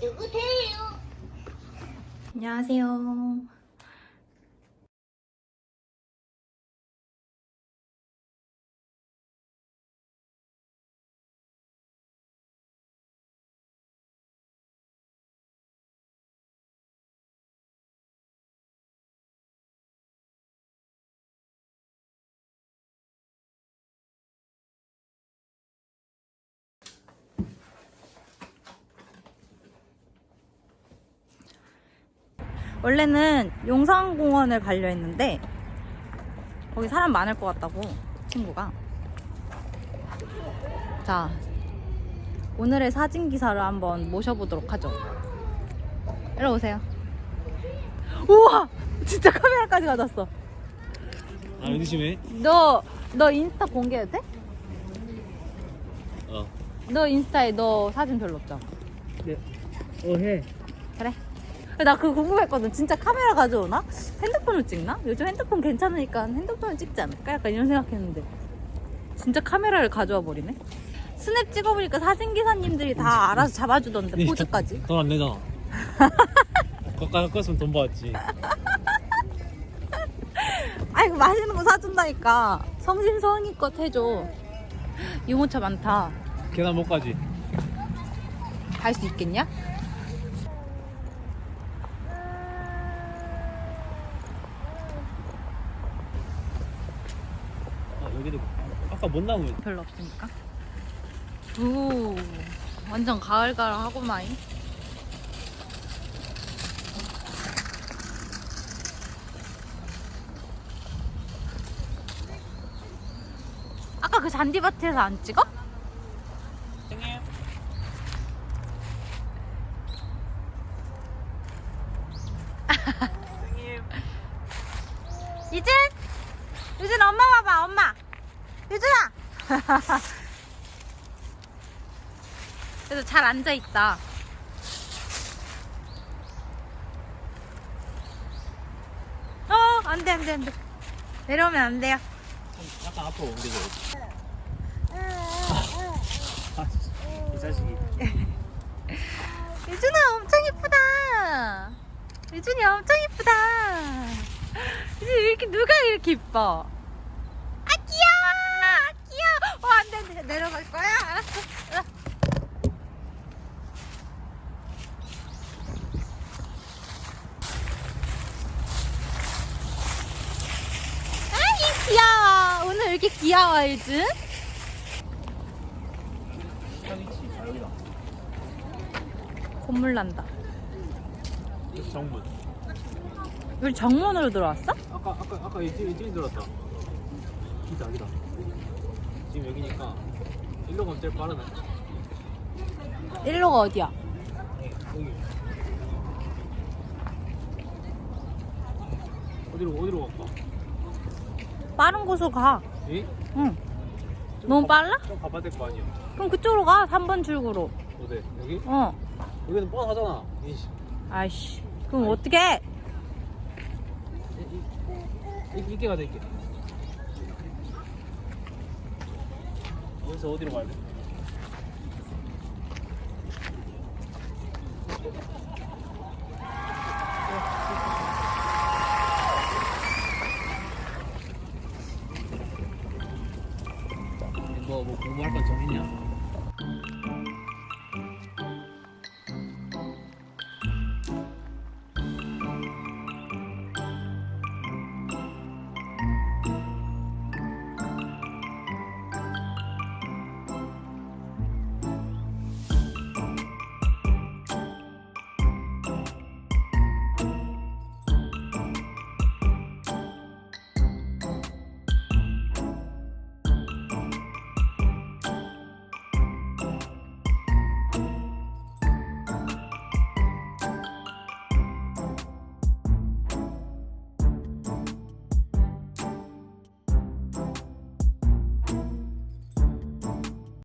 누구세요? 안녕하세요. 원래는 용산공원을 가려 했는데 거기 사람 많을 것 같다고 친구가 자 오늘의 사진 기사를 한번 모셔보도록 하죠 이리 오세요 우와 진짜 카메라까지 가졌어 아 의심해? 너 너 인스타 공개해도 돼? 어. 너 인스타에 너 사진 별로 없잖아 네. 어 해. 그래. 나 그거 궁금했거든. 진짜 카메라 가져오나? 핸드폰을 찍나? 요즘 핸드폰 괜찮으니까 핸드폰을 찍지 않을까? 약간 이런 생각했는데. 진짜 카메라를 가져와 버리네. 스냅 찍어보니까 사진 기사님들이 다 알아서 잡아주던데 포즈까지. 돈 안 내잖아. 거기까지 껐으면 돈 받았지. 아이고 맛있는 거 사준다니까. 성심성의껏 해줘. 유모차 많다. 계단 못 가지. 갈 수 있겠냐? 여기도 아까 못 나무. 별로 없으니까. 오, 완전 가을가을하고만. 아까 그 잔디밭에서 안 찍어? 유진! 유진 엄마 봐봐 엄마! 유진아! 그래도 잘 앉아있다. 어, 안 돼, 안 돼, 안 돼. 내려오면 안 돼요. 약간 앞으로 옮겨줘. 아, 이 자식이. 유준아 엄청 이쁘다. 유준이 엄청 이쁘다. 유준 왜 이렇게 누가 이렇게 이뻐? 아 귀여워, 아, 귀여워. 내려갈 거야. 알았어. 아이 귀여워. 오늘 왜 이렇게 귀여워 여기다. 콧물 난다. 정문. 우리 정문으로 들어왔어? 아까 아까 아까 이쪽 이쪽에 들었다. 기다 기다. 지금 여기니까 일로 가면 제일 빠르네. 일로가 어디야? 여기. 어디로 어디로 갈까? 빠른 곳으로 가. 예? 응. 좀 너무 가- 빨라? 좀 가봐야 될 거 아니야. 그럼 그쪽으로 가. 3번 출구로. 어디? 여기? 어. 여기는 뻔하잖아. 이씨. 아이씨. 그럼 어떻게? 이, 이, 이게 가자 이게. 여기서 어디로 가야 돼? 뭐, 뭐 공부할 건 정했냐?